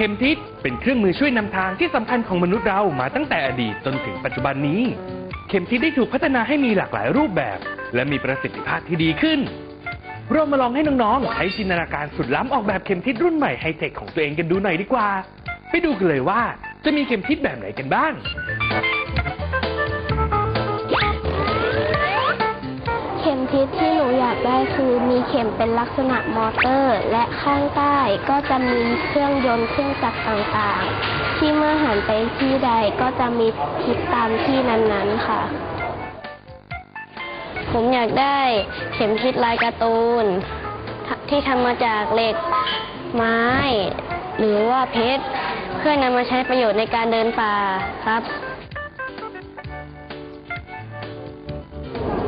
ข็มทิศเป็นเครื่องมือช่วยนำทางที่สำคัญของมนุษย์เรามาตั้งแต่อดีตจนถึงปัจจุบันนี้ เข็มทิศได้ถูกพัฒนาให้มีหลากหลายรูปแบบ และมีประสิทธิภาพที่ดีขึ้น เรามาลองให้น้องๆใช้จินตนาการสุดล้ำออกแบบเข็มทิศรุ่นใหม่ไฮเทคของตัวเองกันดูหน่อยดีกว่า ไปดูกันเลยว่าจะมีเข็มทิศแบบไหนกันบ้าง ได้คือมีเข็มเป็นลักษณะมอเตอร์ และข้างใต้ก็จะมีเครื่องยนต์เครื่องจักรต่างๆ ที่เมื่อหันไปที่ใดก็จะมีทิศตามที่นั้นๆค่ะ ผมอยากได้เข็มทิศลายการ์ตูน ที่ทำมาจากเหล็กไม้ หรือว่าเพชรเพื่อนำมาใช้ประโยชน์ในการเดินป่าครับ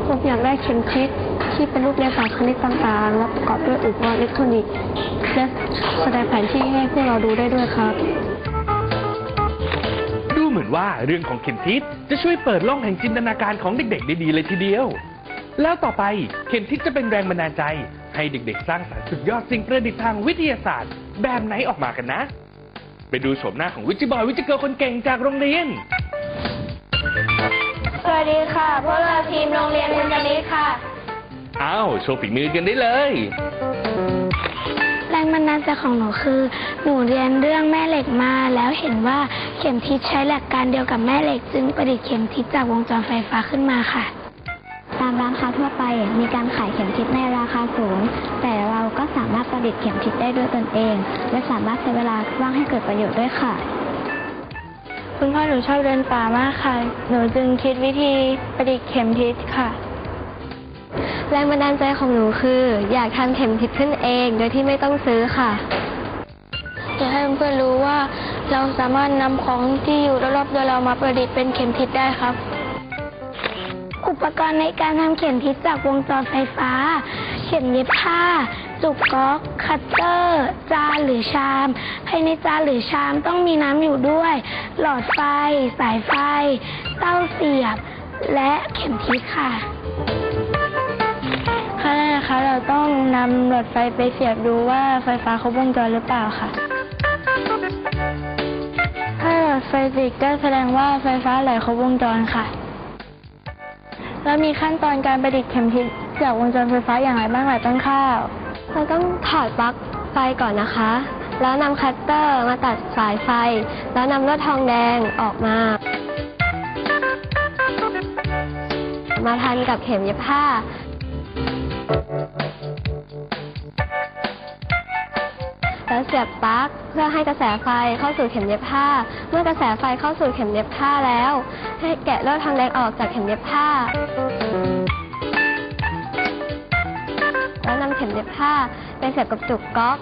ผมอยากได้เข็มทิศ ที่เป็นรูปเรียงสามคณิตต่างๆ และประกอบด้วยอุปกรณ์อิเล็กทรอนิกส์และแสดงแผนที่ให้พวกเราดูได้ด้วยครับ ดูเหมือนว่าเรื่องของเข็มทิศจะช่วยเปิดโลกแห่งจินตนาการของเด็กๆ ได้ดีเลยทีเดียว แล้วต่อไปเข็มทิศจะเป็นแรงบันดาลใจ ให้เด็กๆ สร้างสรรค์สุดยอดสิ่งประดิษฐ์ทางวิทยาศาสตร์ แบบไหนออกมากันนะ ไปดูโฉมหน้าของวิจิบอยวิจิเกิร์ลคนเก่งจากโรงเรียนสวัสดีค่ะ พวกเราทีมโรงเรียนมุนจลิค่ะ อ้าวโชว์ฝีมือกันได้เลย แรงบันดาลใจของหนูคือ หนูเรียนเรื่องแม่เหล็กมาแล้วเห็นว่าเข็มทิศใช้หลักการเดียวกับแม่เหล็ก จึงประดิษฐ์เข็มทิศจากวงจรไฟฟ้าขึ้นมาค่ะ ตามร้านค้าทั่วไปมีการขายเข็มทิศในราคาสูง แต่เราก็สามารถประดิษฐ์เข็มทิศได้ด้วยตนเอง และสามารถใช้เวลาว่างให้เกิดประโยชน์ด้วยค่ะ คุณพ่อหนูชอบเดินป่ามากค่ะ หนูจึงคิดวิธีประดิษฐ์เข็มทิศค่ะ แรงบันดาลใจของหนูคือ อยากทำเข็มทิศขึ้นเอง โดยที่ไม่ต้องซื้อค่ะจะให้เพื่อนๆรู้ว่าเราสามารถนำของที่อยู่รอบๆตัวเรามาประดิษฐ์เป็นเข็มทิศได้ครับ อุปกรณ์ในการทำเข็มทิศจากวงจรไฟฟ้า เข็มเย็บผ้า จุกก๊อก คัตเตอร์ จานหรือชาม ภายในจานหรือชามต้องมีน้ำอยู่ด้วย หลอดไฟ สายไฟ เต้าเสียบ และเข็มทิศค่ะค่ะนะคะ เราต้องนำหลอดไฟไปเสียบดูว่าไฟฟ้าครบวงจรหรือเปล่าค่ะ ถ้าหลอดไฟติดก็แสดงว่าไฟฟ้าไหลครบวงจรค่ะ แล้วมีขั้นตอนการประดิษฐ์เข็มทิศจากวงจรไฟฟ้าอย่างไรบ้างหลายต้นข้าว เราต้องถอดปลั๊กไฟก่อนนะคะ แล้วนำคัตเตอร์มาตัดสายไฟ แล้วนำลวดทองแดงออกมามาพันกับเข็มเย็บผ้า แล้วเสียบปลั๊กเพื่อให้กระแสไฟเข้าสู่เข็มเย็บผ้า เมื่อกระแสไฟเข้าสู่เข็มเย็บผ้าแล้ว ให้แกะลวดทองแดงออกจากเข็มเย็บผ้า แล้วนำเข็มเย็บผ้าไปเสียบกับจุกก๊อก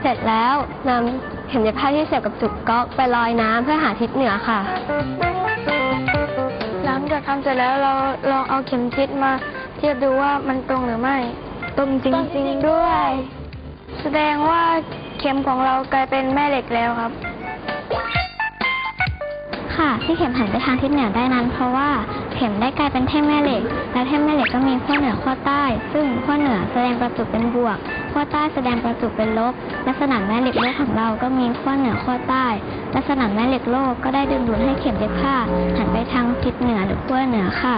เสร็จแล้วนำ เข็มเย็บผ้าที่เสียบกับจุกก๊อกไปลอยน้ำเพื่อหาทิศเหนือค่ะ หลังจากทำเสร็จแล้วเราลองเอาเข็มทิศมาเทียบดูว่ามันตรงหรือไม่ ตรงจริงๆด้วย แสดงว่าเข็มของเรากลายเป็นแม่เหล็กแล้วครับ ค่ะที่เข็มหันไปทางทิศเหนือได้นั้น เพราะว่าเข็มได้กลายเป็นแท่งแม่เหล็ก และแท่งแม่เหล็กก็มีขั้วเหนือขั้วใต้ ซึ่งขั้วเหนือแสดงประจุเป็นบวก ขั้วใต้แสดงประจุเป็นลบ ลักษณะแม่เหล็กโลกของเราก็มีขั้วเหนือขั้วใต้ ลักษณะแม่เหล็กโลกก็ได้ดึงดูดให้เข็มเย็บผ้าหันไปทางทิศเหนือหรือขั้วเหนือค่ะ